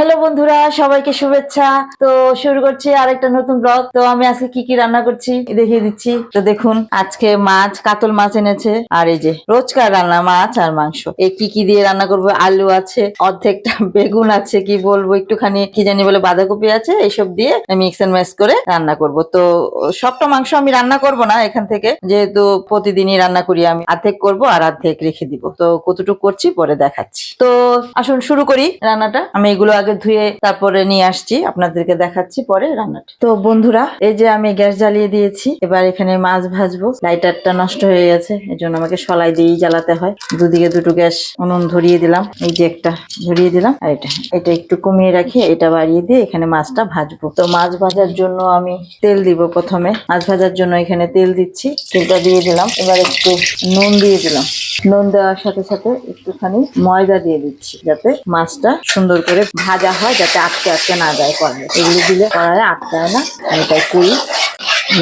Hello বন্ধুরা, সবাইকে শুভেচ্ছা। তো শুরু করছি আরেকটা নতুন ব্লগ তো আমি আজকে কি কি রান্না করছি দেখিয়ে দিচ্ছি। তো দেখুন, আজকে মাছ, কাতল মাছ এনেছে। আর এই যে রোজকার রান্না, মাছ আর মাংস। এই কি কি দিয়ে রান্না করব? আলু আছে, অর্ধেকটা বেগুন আছে, কি বলব? একটুখানি, কি জানি বলে বাঁধাকপি আছে এইসব দিয়ে মিক্স এন্ড ম্যাশ করে রান্না করব। তো সবটা মাংস আমি রান্না করব না এখান থেকে। যেহেতু প্রতিদিনই রান্না করি আমি। অর্ধেক করব আর অর্ধেক রেখে দিব। তো কতটুকু করছি পরে দেখাচ্ছি। তো আসুন, শুরু করি রান্নাটা। আমি এগুলো আগে ধুয়ে তারপরে নিয়ে আসছি, আপনাদেরকে দেখাচ্ছি পরে রান্নাটা। তো বন্ধুরা, এই যে আমি গ্যাস জ্বালিয়ে দিয়েছি, এবার এখানে মাছ ভাজবো। লাইটারটা নষ্ট হয়ে গেছে এই জন্য আমাকে সলাই দিয়েই জ্বালাতে হয়। দুদিকে দুটো গ্যাস উনুন ধরিয়ে দিলাম, এই যে একটা ধরিয়ে দিলাম, আর এটা। এটা একটু কমিয়ে রাখি, এটা বাড়িয়ে দিয়ে এখানে মাছটা ভাজবো। তো মাছ ভাজার জন্য আমি তেল দিব প্রথমে। মাছ ভাজার জন্য এখানে তেল দিচ্ছি, তেলটা দিয়ে দিলাম। এবার একটু নুন দিয়ে দিলাম। নুন দেওয়ার সাথে সাথে একটুখানি ময়দা দিয়ে দিচ্ছি যাতে মাছটা সুন্দর করে ভাজা হয়, যাতে আটকে আটকে না যায় কড়াই এগুলো দিলে কড়াই আটকায় না, আমি তাই করি।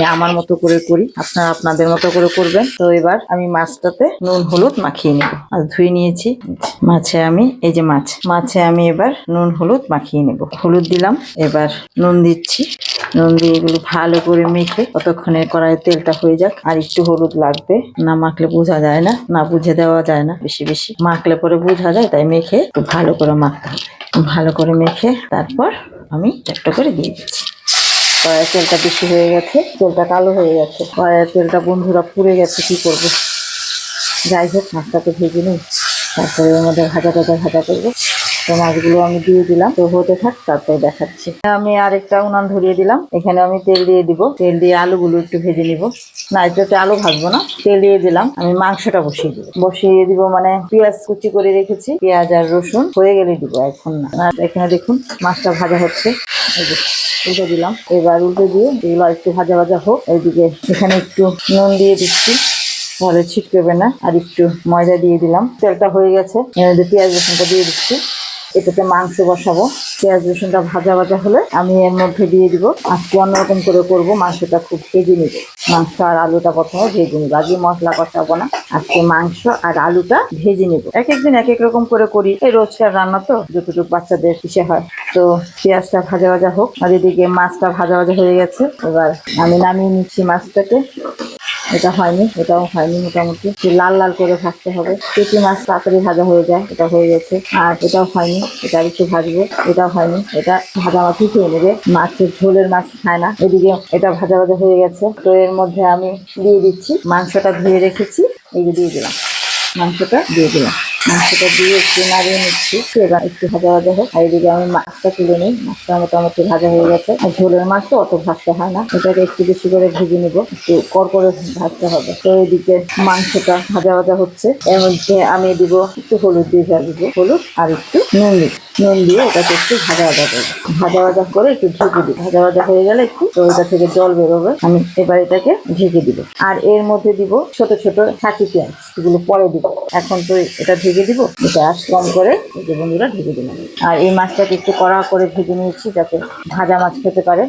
আমার মতো করে করি। আপনারা আপনাদের মতো করে করবেন। তো এবার আমি মাছটাতে নুন, হলুদ মাখিয়ে নেব। আর ধুয়ে নিয়েছি। মাছে আমি, এই যে মাছ। মাছে আমি এবার নুন, হলুদ মাখিয়ে নেব। হলুদ দিলাম। এবার নুন দিচ্ছি। নুন দিয়ে এগুলো ভালো করে মেখে ততক্ষণে কড়াইয়ের তেলটা হয়ে যাক। আর একটু হলুদ লাগবে। না মাখলে বোঝা যায় না। না বুঝে দেওয়া যায় না বেশি বেশি। মাখলে পরে বোঝা যায়, তাই মেখে একটু ভালো করে মাখতে হবে। ভালো করে মেখে তারপর আমি একটা করে দিয়ে দিচ্ছি। কড়াইয়ের তেলটা বেশি হয়ে গেছে, তেলটা কালো হয়ে গেছে। কড়াইয়ের তেলটা বন্ধুরা পুড়ে গেছে, কি করব? যাই হোক, মাছটাকে ভেজে নিই। তারপরে ওর মধ্যে ভাজা টাজা ভাজা করব। তো মাছগুলো আমি দিয়ে দিলাম। তো হতে থাক, তারপর দেখাচ্ছি। আমি আরেকটা উনান ধরিয়ে দিলাম। এখানে আমি তেল দিয়ে দিব। তেল দিয়ে আলুগুলো একটু ভেজে নিব। না এটাতে আলু ভাজবো না। তেল দিয়ে দিলাম। আমি মাংসটা বসিয়ে দিব। বসিয়ে দিব মানে পেঁয়াজ কুচি করে রেখেছি। পেঁয়াজ আর রসুন। হয়ে গেলে দিব এখন না। এখানে দেখুন, মাছটা ভাজা হচ্ছে। এই উল্টে দিলাম। এবার উল্টে দিয়ে এগুলো একটু ভাজা ভাজা হোক। এইদিকে এখানে একটু নুন দিয়ে দিচ্ছি। ভালো ছিটকেবে না। আর একটু ময়দা দিয়ে দিলাম। তেলটা হয়ে গেছে। পেঁয়াজ রসুনটা দিয়ে দিচ্ছি। এটাতে মাংস বসাবো। পেঁয়াজ রসুনটা ভাজা ভাজা হলে আমি এর মধ্যে দিয়ে দিব। আজকে অন্যরকম করে করব, মাংসটা খুব ভেজে নিব। মাংস আর আলুটা প্রথমে ভেজে নিব। আজকে মশলা কষাবো না, আজকে মাংস আর আলুটা ভেজে নিব। এক একদিন এক এক রকম করে করি। এই রোজকার রান্না তো, যতটুকু বাচ্চাদের কিসে হয়। তো পেঁয়াজটা ভাজা ভাজা হোক, আর এদিকে মাছটা ভাজা ভাজা হয়ে গেছে। এবার আমি নামিয়ে নিচ্ছি মাছটাকে। এটা হয়নি, এটাও হয়নি মোটামুটি। লাল লাল করে ভাজতে হবে। পেটি মাছ তাড়াতাড়ি ভাজা হয়ে যায়, এটা হয়ে গেছে। আর এটাও হয়নি, এটা একটু ভাজবো, এটাও হয়নি। এটা ভাজা মাছই খেয়ে নেবে। মাছের ঝোলের মাছ খায় না। এদিকে এটা ভাজা ভাজা হয়ে গেছে। তো এর মধ্যে আমি দিয়ে দিচ্ছি। মাংসটা ধুয়ে রেখেছি। এই দিয়ে দিলাম। মাংসটা দিয়ে দিলাম। মাংসটা দিয়ে একটু নাড়িয়ে নিচ্ছি। এবার একটু ভাজা ভাজা হোক। এদিকে আমি মাছটা তুলে নিই। মাছটা মোটামুটি ভাজা হয়ে গেছে। আর ঝোলের মাছ তো অত ভাজতে হয় না। এটাকে একটু বেশি করে ভেজে নিব। একটু কড়কড়ে ভাজতে হবে। তো এদিকে মাংসটা ভাজা ভাজা হচ্ছে। এর মধ্যে আমি দিব একটু হলুদ দিয়ে ভাজবো হলুদ আর একটু নুন দিব নুন দিয়ে এটাকে একটু ভাজা ভাজা করব। ভাজা ভাজা করে একটু ঢেকে দিই ভাজা ভাজা হয়ে গেলে একটু তো এটা থেকে জল বেরোবে। আমি এবার এটাকে ঢেকে দিব। আর এর মধ্যে দিব ছোট ছোট ছাঁচি পেঁয়াজ। এগুলো পরে দিব। এখন তো এটা ঢেকে দিব এটা কম করে এই যে বন্ধুরা ঢেকে দিলাম। আর এই মাছটাকে একটু কড়া করে ভেজে নিয়েছি যাতে ভাজা মাছ খেতে পারে।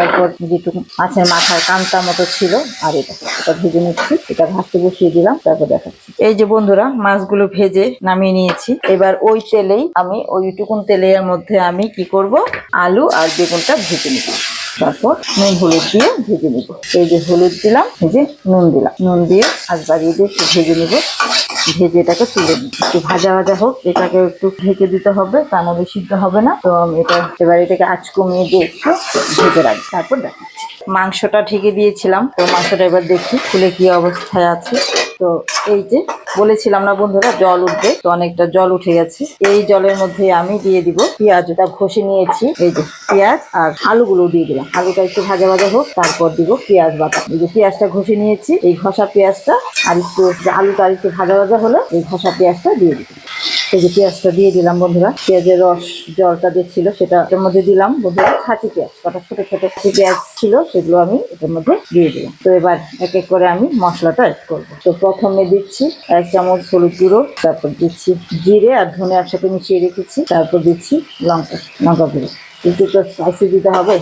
এরপর যেটুকু মাছের মাথার কান্তা মতো ছিল, আর এটা এটা ভেজে নিচ্ছি, এটা ভাজতে বসিয়ে দিলাম, তারপর দেখাচ্ছি। এই যে বন্ধুরা, মাছগুলো ভেজে নামিয়ে নিয়েছি। এবার ওই তেলেই আমি, ওইটুকুন তেলের মধ্যে আমি কি করব? আলু আর বেগুনটা ভেজে নিব। তারপর নুন, হলুদ দিয়ে ভেজে নিব। এই যে হলুদ দিলাম যে নুন দিলাম। নুন দিয়ে আজ বাড়িয়ে দিয়ে একটু ভেজে নিব। ভেজে এটাকে তুলে নিই। একটু ভাজা ভাজা হোক, এটাকে একটু ঢেকে দিতে হবে, তা সিদ্ধ হবে না। তো এটা, এবার এটাকে আঁচ কমিয়ে দিয়ে একটু ভেজে রাখি তারপর দেখাচ্ছি। মাংসটা ঢেকে দিয়েছিলাম। তো মাংসটা এবার দেখি খুলে কি অবস্থায় আছে। তো এই যে, বলেছিলাম না বন্ধুরা, জল উঠবে। তো অনেকটা জল উঠে গেছে। এই জলের মধ্যে আমি দিয়ে দিব পেঁয়াজটা ঘষে নিয়েছি। এই যে পেঁয়াজ আর আলুগুলো দিয়ে দিলাম। আলুটা একটু ভাজা ভাজা হোক, তারপর দিব পেঁয়াজ বাটা। এই যে পেঁয়াজটা ঘষে নিয়েছি, এই ঘষা পেঁয়াজটা আর একটু আলুটা আর একটু ভাজা ভাজা হলে, এই ঘষা পেঁয়াজটা দিয়ে দিব এই যে পেঁয়াজটা দিয়ে দিলাম বন্ধুরা, পেঁয়াজের রস জলটা যে ছিল সেটা এটার মধ্যে দিলাম বন্ধুরা ছাঁচি পেঁয়াজ, কটা ছোট ছোট যে পেঁয়াজ ছিল সেগুলো আমি এটার মধ্যে দিয়ে দিলাম। তো এবার এক এক করে আমি মশলাটা অ্যাড করব। তো প্রথমে দিচ্ছি এক চামচ হলুদ গুঁড়ো, তারপর দিচ্ছি জিরে আর ধনে একসাথে মিশিয়ে রেখেছি, তারপর দিচ্ছি লঙ্কা লঙ্কা গুঁড়ো। একটু তো স্পাইসি দিতে হবে।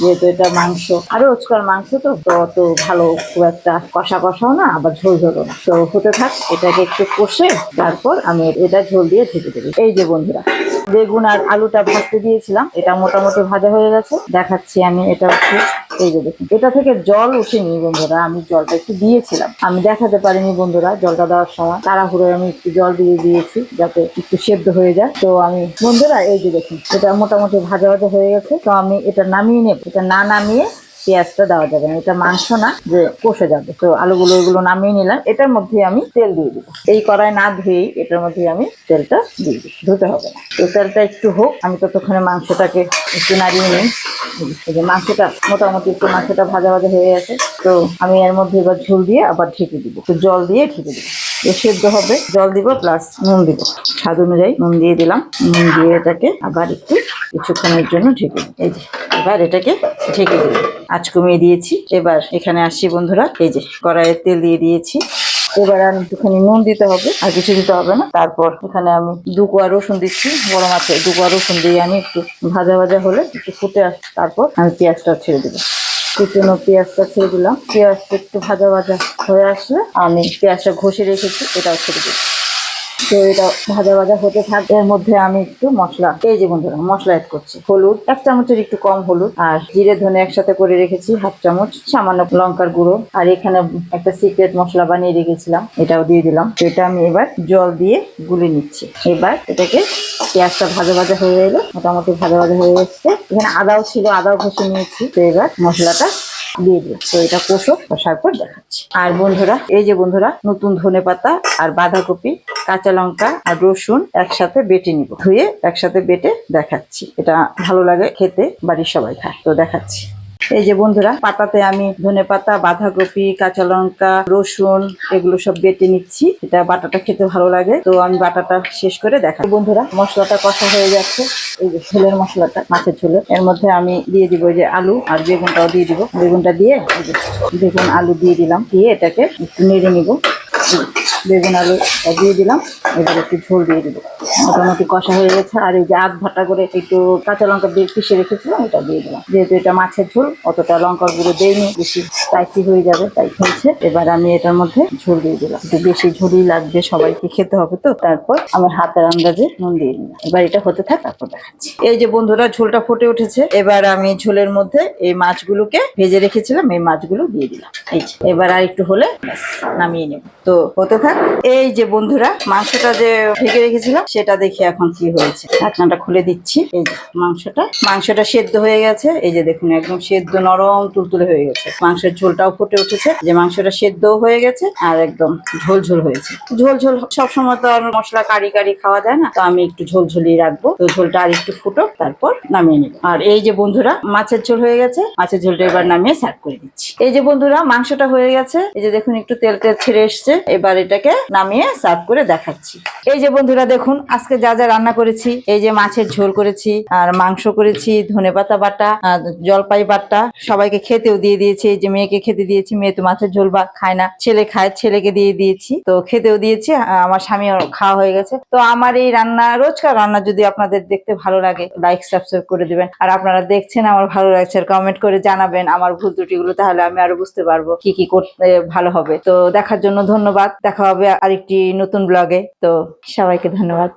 যেহেতু এটা মাংস। আর রোজকার মাংস তো অত ভালো খুব একটা কষা কষাও না, আবার ঝোল ঝোলও না। তো হতে থাক, এটাকে একটু কষে তারপর আমি এটা ঝোল দিয়ে ঢেকে দেবো। এই যে বন্ধুরা, বেগুন আর আলুটা ভাজতে দিয়েছিলাম। এটা মোটামুটি ভাজা হয়ে গেছে। দেখাচ্ছি আমি এটা হচ্ছে এই যে দেখুন, এটা থেকে জল উঠেনি বন্ধুরা, আমি জলটা একটু দিয়েছিলাম। আমি দেখাতে পারিনি বন্ধুরা, জলটা দেওয়ার সময়। তাড়াহুড়োয় আমি একটু জল দিয়ে দিয়েছি, যাতে একটু সেদ্ধ হয়ে যায়। তো আমি, বন্ধুরা, এই যে দেখুন, এটা মোটামুটি ভাজা ভাজা হয়ে গেছে। তো আমি এটা নামিয়ে নেব। এটা না নামিয়ে পেঁয়াজটা দেওয়া যাবে না, এটা মাংস না, যে কষে যাবে। তো আলুগুলো এগুলো নামিয়ে নিলাম, এটার মধ্যে আমি তেল দিয়ে দিব। এই কড়াই না ধুয়েই এটার মধ্যে আমি তেলটা দিয়ে দিই ধুতে হবে না। তো তেলটা একটু হোক, আমি ততক্ষণে মাংসটাকে একটু নাড়িয়ে নিই। যে মাংসটা মোটামুটি একটু মাংসটা ভাজা ভাজা হয়ে গেছে, তো আমি এর মধ্যে এবার ঝোল দিয়ে আবার ঢেকে দিব। তো জল দিয়ে ঢেকে দিব। সেদ্ধ হবে, জল দিব প্লাস নুন দিব। স্বাদ অনুযায়ী নুন দিয়ে দিলাম, নুন দিয়ে এটাকে আবার একটু কিছুক্ষণের জন্য ঢেকে এই যে এবার এটাকে ঢেকে দিই আঁচ কমিয়ে দিয়েছি। এবার এখানে আসি বন্ধুরা, এই যে কড়াইয়ে তেল দিয়ে দিয়েছি। এবার আমি একটুখানি নুন দিতে হবে, আর কিছু দিতে হবে না। তারপর এখানে আমি দু কোয়া রসুন দিচ্ছি, বড় মাছের দু কোয়া রসুন দিয়ে আমি একটু ভাজা ভাজা হলে একটু ফুটে আস, তারপর আমি পেঁয়াজটা ছেড়ে দেবো কুচনো পেঁয়াজটা ছেড়ে দিলাম। পেঁয়াজটা একটু ভাজা ভাজা হয়ে আসলে আমি পেঁয়াজটা ঘষে রেখেছি, এটাও ছেড়ে দিই তো এটা ভাজা ভাজা হতে থাক, এর মধ্যে আমি একটু মশলা, এই যে বন্ধুরা, মশলা অ্যাড করছি। হলুদ, এক চামচের একটু কম হলুদ, আর জিরে, ধনে একসাথে করে রেখেছি হাফ চামচ সামান্য লঙ্কার গুঁড়ো, আর এখানে একটা সিক্রেট মশলা বানিয়ে রেখেছিলাম, এটাও দিয়ে দিলাম। তো এটা আমি এবার জল দিয়ে গুলে নিচ্ছি। এবার এটাকে পেঁয়াজটা ভাজা ভাজা হয়ে এলো, মোটামুটি ভাজা ভাজা হয়ে এসছে। এখানে আদাও ছিল, আদাও ঘষে নিয়েছি। তো এবার মশলাটা দিয়ে দিই। তো এটা কষো, কষার পর দেখাচ্ছি। আর বন্ধুরা, এই যে বন্ধুরা, নতুন ধনে পাতা আর বাঁধাকপি, কাঁচা লঙ্কা আর রসুন একসাথে বেটে নিব। ধুয়ে একসাথে বেটে দেখাচ্ছি। এটা ভালো লাগে খেতে, বাড়ির সবাই খায়। তো দেখাচ্ছি। এই যে বন্ধুরা, পাতাতে আমি ধনে পাতা, বাঁধাকপি, কাঁচা লঙ্কা, রসুন, এগুলো সব বেটে নিচ্ছি। এটা বাটাটা খেতে ভালো লাগে। তো আমি বাটাটা শেষ করে দেখা বন্ধুরা, মশলাটা কষা হয়ে যাচ্ছে এই যে ঝোলের মশলাটা, মাছের ঝোলের এর মধ্যে আমি দিয়ে দিব যে আলু আর বেগুনটাও দিয়ে দিব। বেগুনটা দিয়ে বেগুন, আলু দিয়ে দিলাম। দিয়ে এটাকে একটু নেড়ে নিব। বেগুন আলু দিয়ে দিলাম। এবার একটু ঝোল দিয়ে দিব। মোটামুটি কষা হয়ে গেছে। আর এই যে আধ ভাটা করে একটু কাঁচা লঙ্কা দিয়ে পিষে রেখেছিলাম, এটা দিয়ে দিলাম। যেহেতু এটা মাছের ঝোল, অতটা লঙ্কার গুঁড়ো দেয়নি বেশি স্পাইসি হয়ে যাবে, তাই হয়েছে এবার আমি এটার মধ্যে ঝোল দিয়ে দিলাম। একটু বেশি ঝোলই লাগবে, সবাইকে খেতে হবে তো। তারপর আমার হাতের আন্দাজে নুন দিয়ে দিলাম। এবার এটা হতে থাক, তারপর দেখাচ্ছি। এই যে বন্ধুরা, ঝোলটা ফুটে উঠেছে। এবার আমি ঝোলের মধ্যে এই মাছগুলোকে ভেজে রেখেছিলাম, এই মাছগুলো দিয়ে দিলাম। এই এবার আর একটু হলে নামিয়ে নেব। তো হতে থাক এই যে বন্ধুরা, মাংসটা যে ঢেকে রেখেছিলাম, সেটা দেখি এখন কি হয়েছে। ঢাকনাটা খুলে দিচ্ছি। এই যে মাংসটা। মাংসটা সেদ্ধ হয়ে গেছে। এই যে দেখুন, একদম সেদ্ধ নরম তুলতুলে হয়ে গেছে। মাংসের ঝোলটাও ফুটে উঠেছে। যে মাংসটা সেদ্ধও হয়ে গেছে আর একদম ঝোল ঝোল হয়েছে। ঝোল ঝোল সবসময় তো আর মশলা কারি কারি খাওয়া যায় না। তো আমি একটু ঝোল ঝোলিয়ে রাখব। তো ঝোলটা আর একটু ফুটো তারপর নামিয়ে নেব। আর এই যে বন্ধুরা, মাছের ঝোল হয়ে গেছে। মাছের ঝোলটা এবার নামিয়ে সার্ভ করে দিচ্ছি। এই যে বন্ধুরা, মাংসটা হয়ে গেছে। এই যে দেখুন, একটু তেল তেল ছেড়ে এসছে। এবার এটাকে নামিয়ে সার্ভ করে দেখাচ্ছি। এই যে বন্ধুরা দেখুন, আজকে যা যা রান্না করেছি, এই যে মাছের ঝোল করেছি, আর মাংস করেছি ধনেপাতা বাটা, আর জলপাই বাটা, সবাইকে খেতেও দিয়ে দিয়েছি, এই যে মেয়েকে খেতে দিয়েছি, মেয়ে তো মাছের ঝোল বা খায় না, ছেলে খায়, ছেলেকে দিয়ে দিয়েছি, তো খেতেও দিয়েছি আমার স্বামী খাওয়া হয়ে গেছে। তো আমার এই রান্না, রোজকার রান্না যদি আপনাদের দেখতে ভালো লাগে লাইক সাবস্ক্রাইব করে দিবেন, আর আপনারা দেখছেন আমার ভালো লাগছে আর কমেন্ট করে জানাবেন আমার ভুল ত্রুটিগুলো, তাহলে আমি আরও বুঝতে পারব কি কি করতে ভালো হবে। তো দেখার জন্য ধন্যবাদ, দেখা হবে আরেকটি নতুন ব্লগে তো সবাইকে ধন্যবাদ।